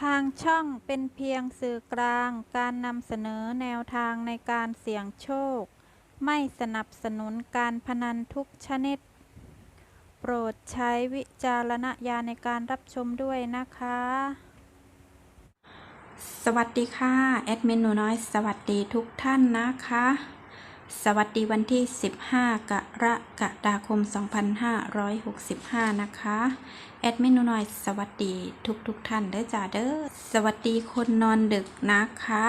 ทางช่องเป็นเพียงสื่อกลางการนำเสนอแนวทางในการเสี่ยงโชค ไม่สนับสนุนการพนันทุกชนิด โปรดใช้วิจารณญาณในการรับชมด้วยนะคะ สวัสดีค่ะ แอดมินหนูน้อยสวัสดีทุกท่านนะคะ สวัสดีวันที่ 15 กรกฎาคม 2565 นะคะ แอดมินหนูน้อยสวัสดีทุกทุกๆท่านเด้อจ้าเด้อ สวัสดีคนนอนดึกนะคะ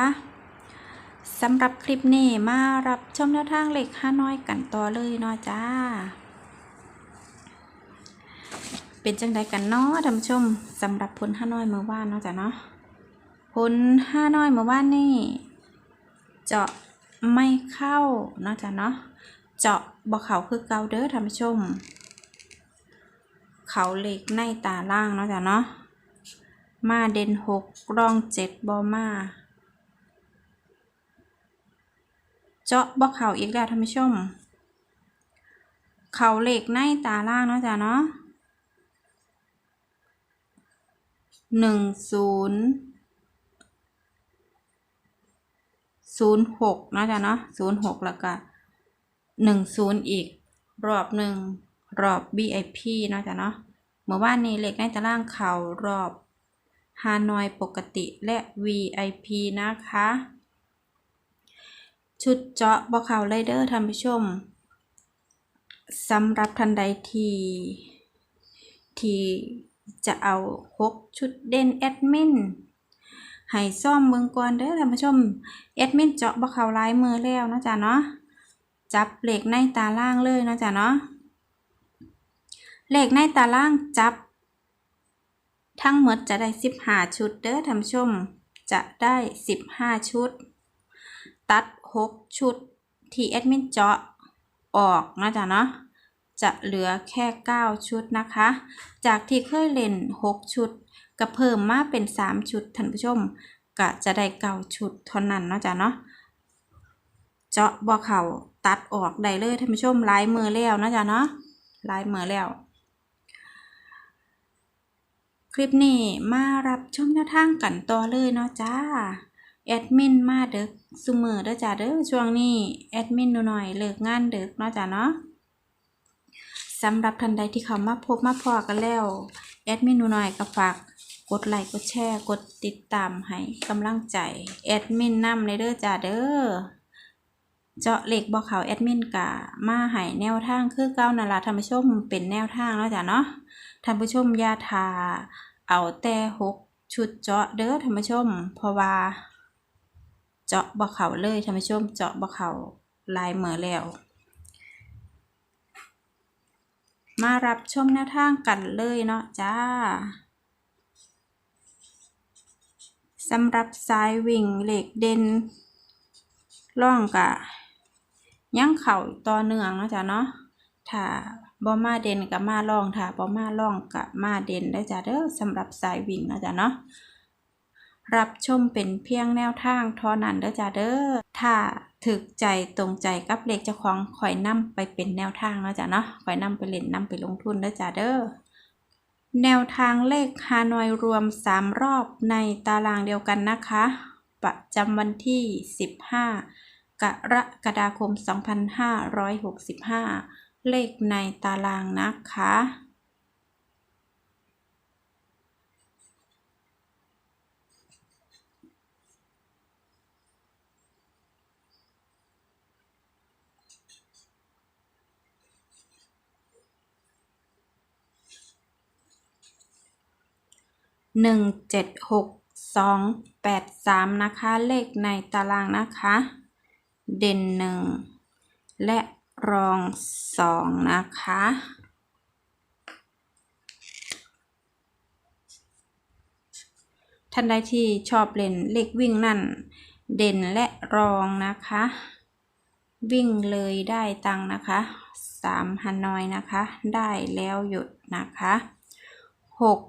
สำหรับคลิปนี้มารับชมแนวทางเลขห้าน้อยกันต่อเลยเนาะจ้า เป็นจังใดกันเนาะท่านชมสำหรับผลห้าน้อยเมื่อวานเนาะจ้ะเนาะผลห้าน้อยเมื่อวานนี่เจาะ ไม่เข้าเนาะจ๊ะเนาะเจาะบ่เขาคือเกาเด้อท่านผู้ชม เขาเหล็กในตาล่างเนาะจ๊ะเนาะมาเด่นหกรองเจ็ดบอมาเจาะบ่เขาอีกแล้วท่านผู้ชม เขาเหล็กในตาล่างเนาะจ๊ะเนาะหนึ่งศูนย์ ศูนย์หกนะจ๊ะเนาะศูนย์หกแล้วก็หนึ่งศูนย์อีก รอบหนึ่งรอบ VIP นะจ๊ะเนาะเมื่อวานนี้เลขในตารางเขารอบฮานอยปกติและ VIP นะคะ ชุดเจาะบ่เขาไรเดอร์ท่านผู้ชมสำหรับทันใดที่ที่จะเอาหกชุดเด่นแอดมิน ให้ซ่อมเมืองก่อนเด้อท่านผู้ชมแอดมินเจาะบ่เข้าลายมือแล้วเนาะจ๊ะเนาะจับเหล็กในตาล่างเลยเนาะจ๊ะเนาะเหล็กในตาล่างจับ ทั้งหมดจะได้สิบห้าชุดเด้อท่านผู้ชม จะได้สิบห้าชุด ตัดหกชุดที่แอดมินเจาะออกนะจ๊ะเนาะจะเหลือแค่เก้าชุดนะคะ จากที่เคยเล่นหกชุด ก็เพิ่มมาเป็นสามชุดท่านผู้ชมก็จะได้เก้าชุดเท่านั้นเนาะจ้ะเนาะเจาะบ่อเข่าตัดออกได้เลยท่านผู้ชมลายมือแล้วเนาะจ้ะเนาะลายมือแล้ว คลิปนี้มารับชมแนวทางกันต่อเลยเนาะจ้าแอดมินมาเด็กซุมือเด้อจ้าเด้อช่วงนี้แอดมินหน่อยเลิกงานเด็กเนาะจ้าเนาะสำหรับท่านใดที่เขามาพบมาพอกันแล้วแอดมินหนูหน่อยก็ฝาก กดไลค์กดแชร์กดติดตามให้กำลังใจแอดมินนำในเด้อจ้าเด้อเจาะเหล็กบอกเขาแอดมินกะมาให้แนวทางคือเก้านาราท่านผู้ชมเป็นแนวทางแล้วจ้ะเนาะท่านผู้ชมยาทา เอาแต่หกชุดเจาะเด้อท่านผู้ชม เพราะว่า เจาะบอกเขาเลยท่านผู้ชม เจาะบอกเขาลายเหมือแล้ว มารับชมแนวทางกันเลยเนาะจ้า สำหรับสายวิ่งเหล็กเด่นร่องกะยังเข่าต่อเนื่องนะจ้ะเนาะถ้าบ่มาเด่นกับมาล่องถ้าบ่มาล่องกับมาเด่นได้จ้ะเด้อสำหรับสายวิ่งนะจ้ะเนาะรับชมเป็นเพียงแนวทางท่านั้นเด้อจ้ะเด้อ ถ้าถึกใจตรงใจกับเลขเจ้าของข่อยนำไปเป็นแนวทางเนาะจ้ะเนาะข่อยนำไปเล่นนำไปลงทุนเด้อจ้ะเด้อ แนวทางเลขฮานอยรวม 3 รอบในตารางเดียวกันนะคะ ประจำวันที่ 15 กรกฎาคม 2565 เลขในตารางนะคะ หนึ่งเจ็ดหกสองแปดสามนะคะ เลขในตารางนะคะ เด่นหนึ่งและรองสองนะคะท่านใดที่ชอบเล่นเลขวิ่งนั่น เด่นและรองนะคะ วิ่งเลยได้ตังนะคะสามฮานอยนะคะ ได้แล้วหยุดนะคะหก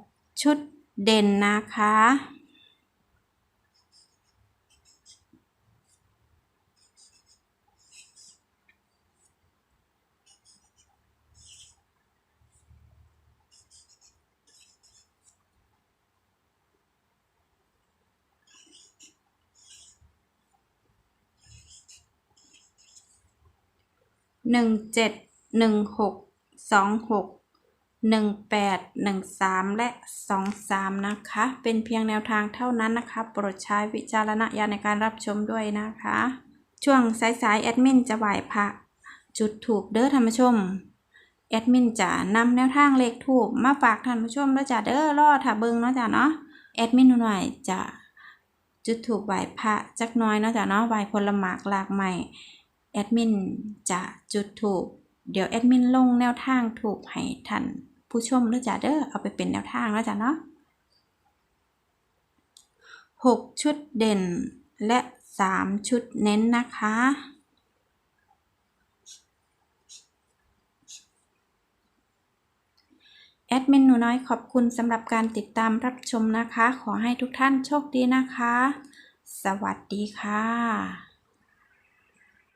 ชุด เด่นนะคะ หนึ่งเจ็ดหนึ่งหกสองหก หนึ่งแปดหนึ่งสามและสองสามนะคะ เป็นเพียงแนวทางเท่านั้นนะคะ โปรดใช้วิจารณญาณในการรับชมด้วยนะคะ ช่วงสายๆแอดมินจะไหวพระจุดถูกเด้อท่านผู้ชม แอดมินจะนำแนวทางเลขถูกมาฝากท่านผู้ชมแล้วจ้ะเด้อรอถ้าเบิงเนาะจ้ะเนาะ แอดมินหน่อยจะจุดถูกไหวพระจักน้อยเนาะจ้ะเนาะไหวผลหมากหลากใหม่ แอดมินจะจุดถูกเดี๋ยวแอดมินลงแนวทางถูกให้ท่าน ผู้ชมแล้วจ้ะเด้อเอาไปเป็นแนวทางแล้วจ้ะเนาะหกชุดเด่นและสามชุดเน้นนะคะแอดมินหนูน้อยขอบคุณสำหรับการติดตามรับชมนะคะ ขอให้ทุกท่านโชคดีนะคะ สวัสดีค่ะ